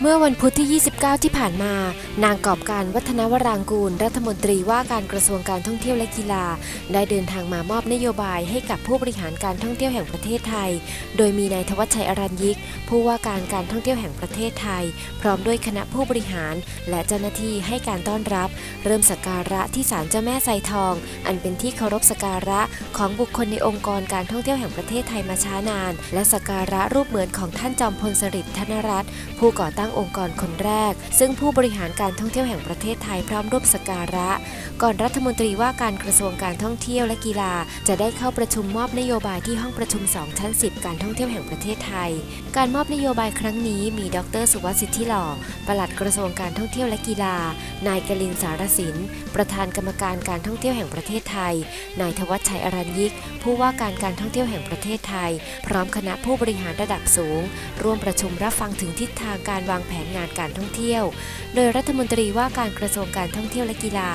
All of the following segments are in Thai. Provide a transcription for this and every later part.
เมื่อวันพุธที่ 29 ที่ผ่านมา นางกอบการวัฒนวรางกูล รัฐมนตรีว่าการกระทรวงการท่องเที่ยวและกีฬา ได้เดินทางมามอบนโยบายให้กับผู้บริหารการท่องเที่ยวแห่งประเทศไทย โดยมีนายทวัชชัยอรัญยิก ผู้ว่าการการท่องเที่ยวแห่งประเทศไทย พร้อมด้วยคณะผู้บริหาร และเจ้าหน้าที่ให้การต้อนรับ เริ่มสักการะที่ศาลเจ้าแม่ไซทอง อันเป็นที่เคารพสักการะของบุคคลในองค์กรการท่องเที่ยวแห่งประเทศไทยมาช้านาน และสักการะรูปเหมือนของท่านจอมพลสฤษดิ์ธนรัตน์ผู้ก่อตั้งองค์กรคนแรก ซึ่งผู้บริหารการท่องเที่ยวแห่งประเทศไทยพร้อมร่วมสักการะ ก่อนรัฐมนตรีว่าการกระทรวงการท่องเที่ยวและกีฬา จะได้เข้าประชุมมอบนโยบายที่ห้องประชุม 2 ชั้น 10 การท่องเที่ยวแห่งประเทศไทย การมอบนโยบายครั้งนี้มีดรสุวัสดิ์สิทธิหล่อปลัดกระทรวงการท่องเที่ยวและกีฬา นายกลินสารสิน ประธานกรรมการการท่องเที่ยวแห่งประเทศไทย นายทวัชชัยอรัญยิก ผู้ว่าการการท่องเที่ยวแห่งประเทศไทย พร้อมคณะผู้บริหารระดับสูง ร่วมประชุมรับฟังถึงทิศทางการวางแผนงานการท่องเที่ยว โดยรัฐมนตรีว่าการกระทรวงการท่องเที่ยวและกีฬา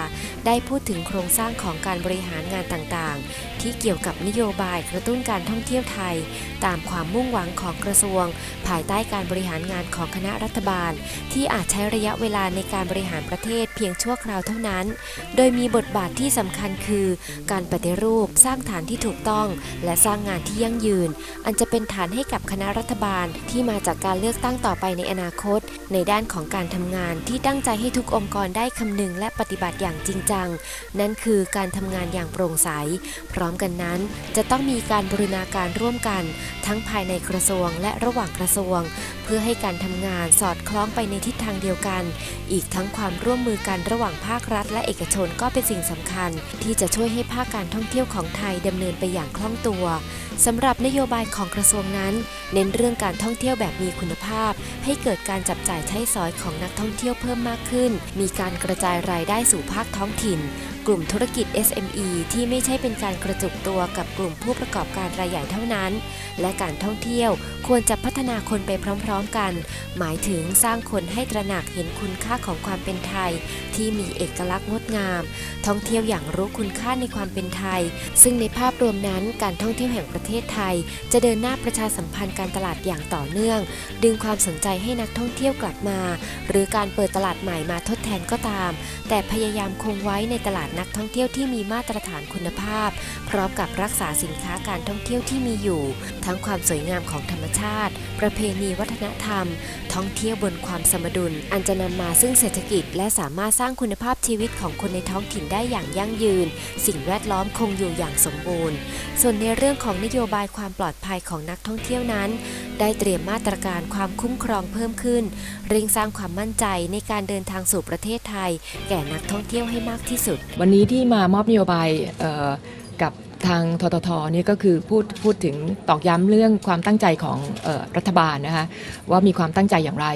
ได้พูดถึงโครงสร้างของการบริหารงานต่างๆ ที่เกี่ยวกับนโยบายกระตุ้นการท่องเที่ยวไทย ตามความมุ่งหวังของกระทรวง ภายใต้การบริหารงานของคณะรัฐบาล ที่อาจใช้ระยะเวลาในการบริหารประเทศเพียงชั่วคราวเท่านั้น โดยมีบทบาทที่สำคัญคือ การปฏิรูปสร้างฐานที่ถูกต้อง และสร้างงานที่ยั่งยืน อันจะเป็นฐานให้กับคณะรัฐบาลที่มาจากการเลือกตั้งต่อไปในอนาคต ในด้านของการทำงานที่ตั้งใจให้ทุกองค์กรได้คำนึงและปฏิบัติอย่างจริงจัง นั่นคือการทำงานอย่างโปร่งใส พร้อมกันนั้น จะต้องมีการบรินาการร่วมกัน ทั้งภายในกระทรวงและระหว่างกระทรวง เพื่อให้การทำงานสอดคล้องไปในทิศทางเดียวกัน อีกทั้งความร่วมมือกันระหว่างภาครัฐและเอกชนก็เป็นสิ่งสำคัญ ที่จะช่วยให้ภาคการท่องเที่ยวของไทยดำเนินไปอย่างคล่องตัว สำหรับนโยบายของกระทรวงนั้น เน้นเรื่องการท่องเที่ยวแบบมีคุณภาพ ให้เกิดการจับจ่ายใช้สอยของนักท่องเที่ยวเพิ่มมากขึ้น มีการกระจายรายได้สู่ภาคท้องถิ่น กลุ่มธุรกิจ SME ที่ไม่ใช่เป็นการกระจุกตัวกับกลุ่มผู้ประกอบการรายใหญ่เท่านั้น และการท่องเที่ยวควรจะพัฒนาคนไปพร้อมๆกัน หมายถึงสร้างคนให้ตระหนักเห็นคุณค่าของความเป็นไทย ที่มีเอกลักษณ์งดงาม ท่องเที่ยวอย่างรู้คุณค่าในความเป็นไทย ซึ่งในภาพรวมนั้นการท่องเที่ยวแห่งประเทศไทย จะเดินหน้าประชาสัมพันธ์การตลาดอย่างต่อเนื่อง ดึงความสนใจให้นักท่องเที่ยวกลับมา หรือการเปิดตลาดใหม่มาทดแทนก็ตาม แต่พยายามคงไว้ในตลาดนักท่องเที่ยวที่มีมาตรฐานคุณภาพ พร้อมกับรักษาสินค้าการท่องเที่ยวที่มีอยู่ ทั้งความสวยงามของธรรมชาติ ประเพณีวัฒนธรรม ท่องเที่ยวบนความสมดุล อันจะนำมาซึ่งเศรษฐกิจ และสามารถสร้างคุณภาพชีวิตของคนในท้องถิ่นได้อย่างยั่งยืน สิ่งแวดล้อมคงอยู่อย่างสมบูรณ์ ส่วนในเรื่องของนโยโยบายความปลอดภัยของนักท่องเที่ยวนั้น ได้เตรียมมาตรการความคุ้มครองเพิ่มขึ้นเร่งสร้างความมั่นใจในการเดินทางสู่ประเทศไทย แก่นักท่องเที่ยวให้มากที่สุด วันนี้ที่มามอบนโยบายกับ ทางทททนี่ก็คือพูดพูดถึงตอกย้ำเรื่องความตั้งใจของออรัฐบาลนะคะว่ามีความตั้งใจอย่างไร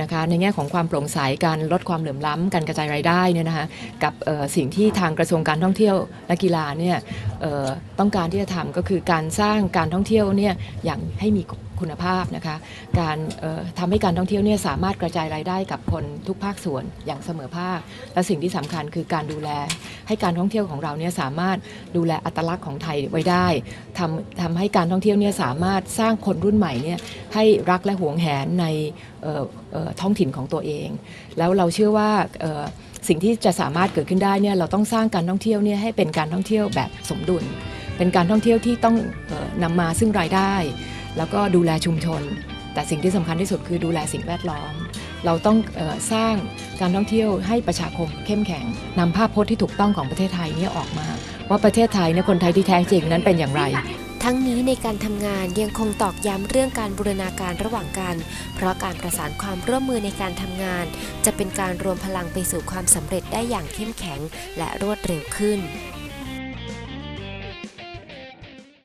นะคะในแง่ของความโปร่งใสการลดความเหลื่อมล้ำการกระจายรายได้เนี่ยนะคะกับสิ่งที่ทางกระทรวงการท่องเที่ยวและกีฬาเนี่ยต้องการที่จะทำก็คือการสร้างการท่องเที่ยวเนี่ยอย่างให้มี คุณภาพนะคะ การเอ่อทำให้การท่องเที่ยวเนี่ยสามารถกระจายรายได้กับคนทุกภาคส่วนอย่างเสมอภาค และสิ่งที่สำคัญคือการดูแล ให้การท่องเที่ยวของเราเนี่ยสามารถดูแลอัตลักษณ์ของไทยไว้ได้ทำทำให้การท่องเที่ยวเนี่ยสามารถสร้างคนรุ่นใหม่เนี่ยให้รักและหวงแหนในท้องถิ่นของตัวเอง แล้วเราเชื่อว่าสิ่งที่จะสามารถเกิดขึ้นได้เนี่ยเราต้องสร้างการท่องเที่ยวเนี่ยให้เป็นการท่องเที่ยวแบบสมดุล เป็นการท่องเที่ยวที่ต้องออนำมาซึ่งรายได้ แล้วก็ดูแลชุมชน แต่สิ่งที่สำคัญที่สุดคือดูแลสิ่งแวดล้อม เราต้องออสร้างการท่องเที่ยวให้ประชาคมเข้มแข็งนำภาพพจน์ที่ถูกต้องของประเทศไทยนี่ออกมา ว่าประเทศไทยเนี่ยคนไทยที่แท้จริงนั้นเป็นอย่างไรทั้งนี้ในการทำงานยังคงตอกย้ำเรื่องการบูรณาการระหว่างกัน เพราะการประสานความร่วมมือในการทำงาน จะเป็นการรวมพลังไปสู่ความสำเร็จได้อย่างเข้มแข็งและรวดเร็วขึ้น